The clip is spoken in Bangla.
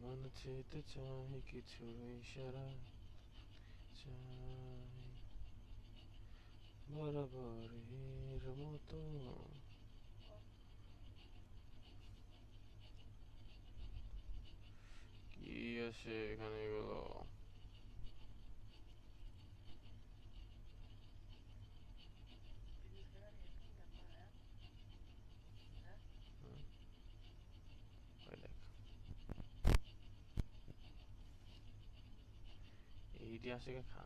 মন চেতে চাই কিছু ইশারা চাই বরাবরের মতো কি আছে এখানে এগুলো? 底下是一个卡